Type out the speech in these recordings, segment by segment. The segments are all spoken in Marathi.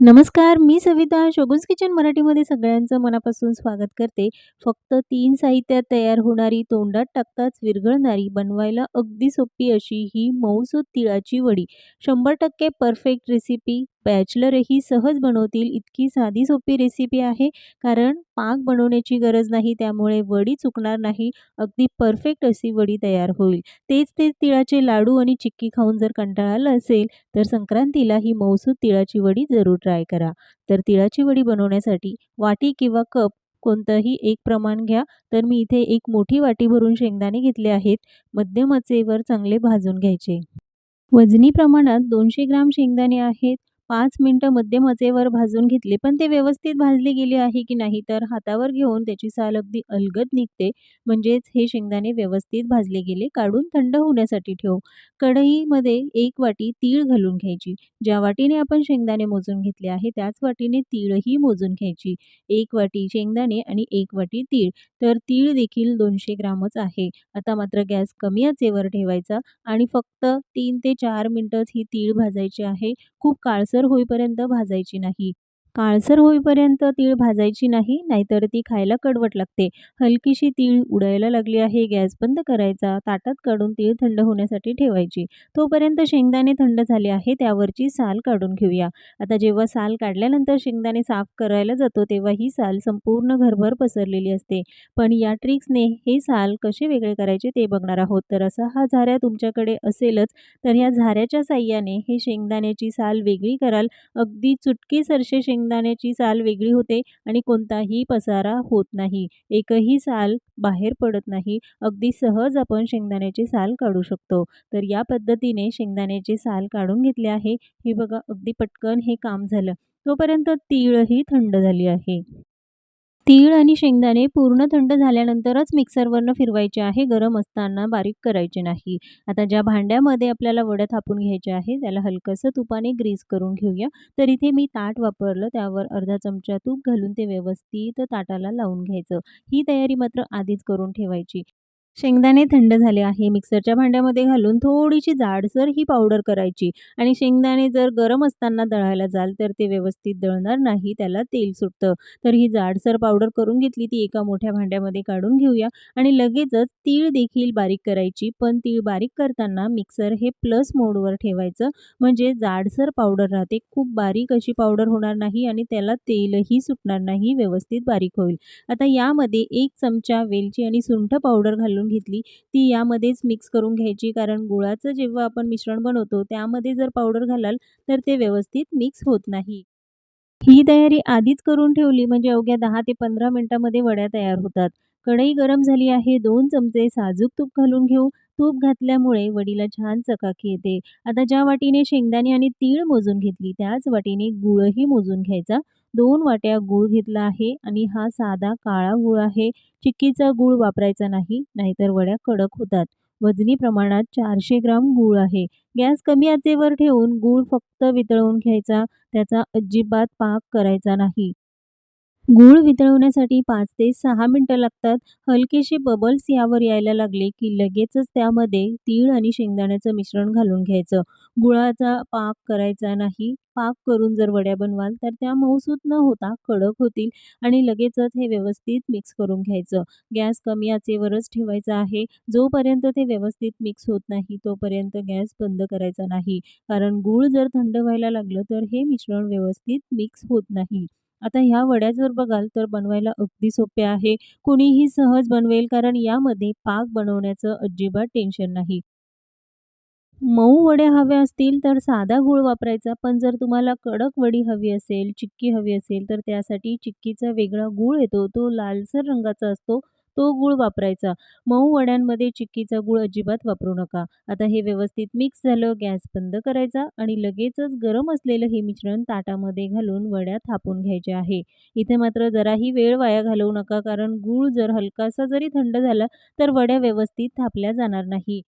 नमस्कार, मी सविता शोगुन्स किचन मराठीमध्ये सगळ्यांचं मनापासून स्वागत करते. फक्त तीन साहित्यात तयार होणारी, तोंडात टाकताच विरघळणारी, बनवायला अगदी सोपी अशी ही मऊसूत तिळाची वडी. 100% परफेक्ट रेसिपी, बॅचलरही सहज बनवतील इतकी साधी सोपी रेसिपी आहे. कारण पाक बनवण्याची गरज नाही, त्यामुळे वडी चुकणार नाही. अगदी परफेक्ट अशी वडी तयार होईल. तेच-तेच तिळाचे लाडू आणि चिक्की खाऊन जर कंटाळा आला असेल, तर संक्रांतीला ही मौसूद तिळाची वडी जरूर ट्राय करा. तर तिळाची वडी बनवण्यासाठी वाटी किंवा कप कोणतंही एक प्रमाण घ्या. तर मी इथे एक मोठी वाटी भरून शेंगदाणे घेतले आहेत. मध्यम आचेवर चांगले भाजून घ्यायचे. वजनी प्रमाणात दोनशे ग्राम शेंगदाणे आहेत. पाच मिनटं मध्यम आचेवर भाजून घेतले. पण ते व्यवस्थित भाजले गेले आहे की नाही, तर हातावर घेऊन त्याची साल अगदी अलगद निघते. म्हणजेच हे शेंगदाणे व्यवस्थित भाजले गेले. काढून थंड होण्यासाठी ठेव. कढईमध्ये एक वाटी तीळ घालून घ्यायची. ज्या वाटीने आपण शेंगदाणे मोजून घेतले आहे, त्याच वाटीने तीळही मोजून घ्यायची. एक वाटी शेंगदाणे आणि एक वाटी तीळ. तर तीळ देखील दोनशे ग्रामच आहे. आता मात्र गॅस कमी आचेवर ठेवायचा आणि फक्त तीन ते चार मिनटंच ही तीळ भाजायची आहे. खूप काळसर होईपर्यंत भाजायची नाही. काळसर होईपर्यंत तीळ भाजायची नाही, नाहीतर ती खायला कडवट लागते. हलकीशी तीळ उडायला लागली आहे, गॅस बंद करायचा. ताटात काढून तीळ थंड होण्यासाठी ठेवायची. तोपर्यंत शेंगदाणे थंड झाले आहे, त्यावरची साल काढून घेऊया. आता जेव्हा साल काढल्यानंतर शेंगदाणे साफ करायला जातो, तेव्हा ही साल संपूर्ण घरभर पसरलेली असते. पण या ट्रिक्सने हे साल कसे वेगळे करायचे ते बघणार आहोत. तर असा हा झाऱ्या तुमच्याकडे असेलच, तर ह्या झाऱ्याच्या साह्याने हे शेंगदाण्याची साल वेगळी कराल. अगदी चुटकीसरशी शेंगदाण्याची साल वेगळी होते आणि कोणताही पसारा होत नाही. एकही साल बाहेर पडत नाही. अगदी सहज आपण शेंगदाण्याची साल काढू शकतो. तर या पद्धतीने शेंगदाण्याची साल काढून घेतली आहे. हे बघा अगदी पटकन हे काम झालं. तोपर्यंत तीळही थंड झाली आहे. तीळ आणि शेंगदाणे पूर्ण थंड झाल्यानंतरच मिक्सरवरनं फिरवायचे आहे. गरम असताना बारीक करायचे नाही. आता ज्या भांड्यामध्ये आपल्याला वडं थापून घ्यायचे आहे, त्याला हलकंसं तुपाने ग्रीस करून घेऊया. तर इथे मी ताट वापरलं. त्यावर अर्धा चमचा तूप घालून ते व्यवस्थित ताटाला लावून घ्यायचं. ही तयारी मात्र आधीच करून ठेवायची. शेंगदाणे थंड झाले आहे. मिक्सरच्या भांड्यामध्ये घालून थोडीशी जाडसर ही पावडर करायची आणि शेंगदाणे जर गरम असताना दळायला जाल, तर ते व्यवस्थित दळणार नाही, त्याला तेल सुटतं. तर ही जाडसर पावडर करून घेतली. ती एका मोठ्या भांड्यामध्ये काढून घेऊया आणि लगेचच तीळ देखील बारीक करायची. पण तीळ बारीक करताना मिक्सर हे प्लस मोडवर ठेवायचं. म्हणजे जाडसर पावडर राहते. खूप बारीक अशी पावडर होणार नाही आणि त्याला तेलही सुटणार नाही, व्यवस्थित बारीक होईल. आता यामध्ये एक चमचा वेलची आणि सुंठ पावडर घालून घेतली. ती यामध्येच मिक्स करून घ्यायची. कारण गुळाचं जेव्हा आपण मिश्रण बनवतो, त्यामध्ये जर पावडर घालाल, तर ते व्यवस्थित मिक्स होत नाही. ही तयारी आधीच करून ठेवली म्हणजे अवघ्या दहा ते पंधरा मिनटामध्ये वड्या तयार होतात. कढई गरम झाली आहे. दोन चमचे साजूक तूप घालून घेऊ. तूप घातल्यामुळे वडीला छान चकाकी येते. आता ज्या वाटीने शेंगदाणे आणि तीळ मोजून घेतली, त्याच वाटीने गूळही मोजून घ्यायचा. दोन वाट्या गूळ घेतला आहे आणि हा साधा काळा गूळ आहे. चिक्कीचा गूळ वापरायचा नाही, नाहीतर वड्या कडक होतात. वजनी प्रमाणात चारशे ग्राम गूळ आहे. गॅस कमी आचेवर ठेवून गूळ फक्त वितळवून घ्यायचा. त्याचा अजिबात पाक करायचा नाही. गूळ वितळवण्यासाठी पाच ते सहा मिनटं लागतात. हलकेसे बबल्स यावर यायला लागले की लगेचच त्यामध्ये तीळ आणि शेंगदाण्याचं मिश्रण घालून घ्यायचं. गुळाचा पाक करायचा नाही. पाक करून जर वड्या बनवाल, तर त्या मऊसूत न होता कडक होतील आणि लगेचच हे व्यवस्थित मिक्स करून घ्यायचं. गॅस कमी आचेवरच ठेवायचा आहे. जोपर्यंत ते व्यवस्थित मिक्स होत नाही, तोपर्यंत गॅस बंद करायचा नाही. कारण गूळ जर थंड व्हायला लागलं, तर हे मिश्रण व्यवस्थित मिक्स होत नाही. आता ह्या वड्या जर बघाल, तर बनवायला अगदी सोप्या आहे. कुणीही सहज बनवेल, कारण यामध्ये पाक बनवण्याचं अजिबात टेन्शन नाही. मऊ वड्या हव्या असतील, तर साधा गूळ वापरायचा. पण जर तुम्हाला कडक वडी हवी असेल, चिक्की हवी असेल, तर त्यासाठी चिक्कीचा वेगळा गूळ येतो. तो लालसर रंगाचा असतो, तो गूळ वापरायचा. मऊ वड्यांमध्ये चिक्कीचा गूळ अजिबात वापरू नका. आता हे व्यवस्थित मिक्स झालं. गॅस बंद करायचा आणि लगेचच गरम असलेलं हे मिश्रण ताटामध्ये घालून वड्या थापून घ्यायचे आहे. इथे मात्र जराही वेळ वाया घालवू नका, कारण गूळ जर हलकासा जरी थंड झाला, तर वड्या व्यवस्थित थापल्या जाणार नाही.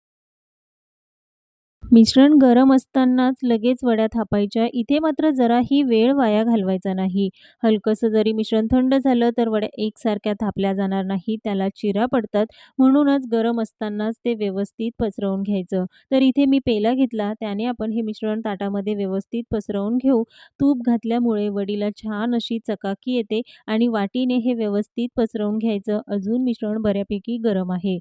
मिश्रण गरम असतानाच लगेच वड्या थापायच्या. इथे मात्र जराही वेळ वाया घालवायचा नाही. हलकंसं जरी मिश्रण थंड झालं तर वड्या एकसारख्या थापल्या जाणार नाही त्याला चिरा पडतात. म्हणूनच गरम असतानाच ते व्यवस्थित पसरवून घ्यायचं. तर इथे मी पेला घेतला, त्याने आपण हे मिश्रण ताटामध्ये व्यवस्थित पसरवून घेऊ. तूप घातल्यामुळे वडीला छान अशी चकाकी येते आणि वाटीने हे व्यवस्थित पसरवून घ्यायचं. अजून मिश्रण बऱ्यापैकी गरम आहे.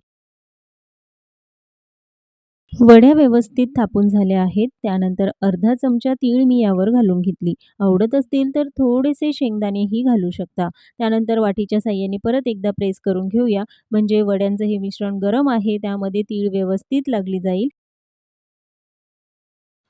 वड्या व्यवस्थित थापून झाल्या आहेत. त्यानंतर अर्धा चमचा तीळ मी यावर घालून घेतली. आवडत असतील तर थोडेसे शेंगदाणेही घालू शकता. त्यानंतर वाटीच्या साह्याने परत एकदा प्रेस करून घेऊया, म्हणजे वड्यांचं हे मिश्रण गरम आहे, त्यामध्ये तीळ व्यवस्थित लागली जाईल.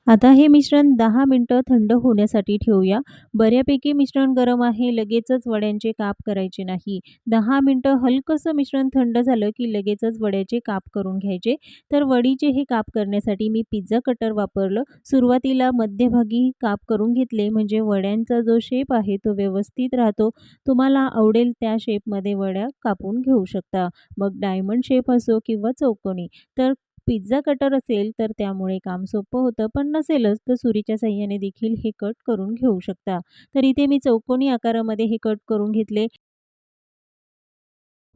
आता हे मिश्रण दहा मिनटं थंड होण्यासाठी ठेवूया. बऱ्यापैकी मिश्रण गरम आहे, लगेचच वड्यांचे काप करायचे नाही. दहा मिनटं हलकंसं मिश्रण थंड झालं की लगेचच वड्याचे काप करून घ्यायचे. तर वडीचे हे काप करण्यासाठी मी पिझ्झा कटर वापरलं. सुरुवातीला मध्यभागी काप करून घेतले, म्हणजे वड्यांचा जो शेप आहे तो व्यवस्थित राहतो. तुम्हाला आवडेल त्या शेपमध्ये वड्या कापून घेऊ शकता. मग डायमंड शेप असो किंवा चौकोनी. तर पिझ्झा कटर असेल तर त्यामुळे काम सोपं होतं, पण नसेलच तर सुरीच्या साहाय्याने देखील हे कट करून घेऊ शकता. तर इथे मी चौकोनी आकारामध्ये हे कट करून घेतले.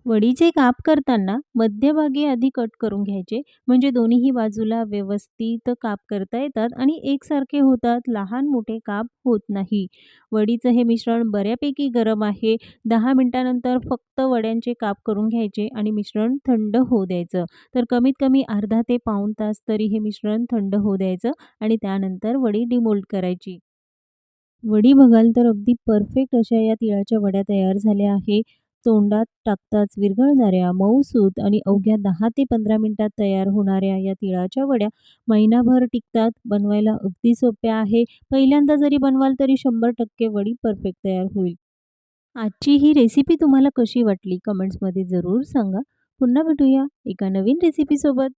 वडीचे काप करताना मध्यभागी आधी कट करून घ्यायचे, म्हणजे दोन्हीही बाजूला व्यवस्थित काप करता येतात आणि एकसारखे होतात, लहान-मोठे काप होत नाही. वडीचं हे मिश्रण बऱ्यापैकी गरम आहे. दहा मिनटानंतर फक्त वड्यांचे काप करून घ्यायचे आणि मिश्रण थंड होऊ द्यायचं. तर कमीत कमी अर्धा ते पाऊण तास तरी हे मिश्रण थंड होऊ द्यायचं आणि त्यानंतर वडी डिमोल्ड करायची. वडी बघाल तर अगदी परफेक्ट अशा या तिळाच्या वड्या तयार झाल्या आहे. तोंडात टाकताच विरघळणाऱ्या, मऊसूत आणि अवघ्या 10 ते 15 मिनिटात तयार होणाऱ्या या तिळाच्या वड्या महिनाभर टिकतात. बनवायला अगदी सोप्या आहे. पहिल्यांदा जरी बनवाल तरी 100% वडी परफेक्ट तयार होईल. आजची ही रेसिपी तुम्हाला कशी वाटली कमेंट्समध्ये जरूर सांगा. पुन्हा भेटूया एका नवीन रेसिपीसोबत.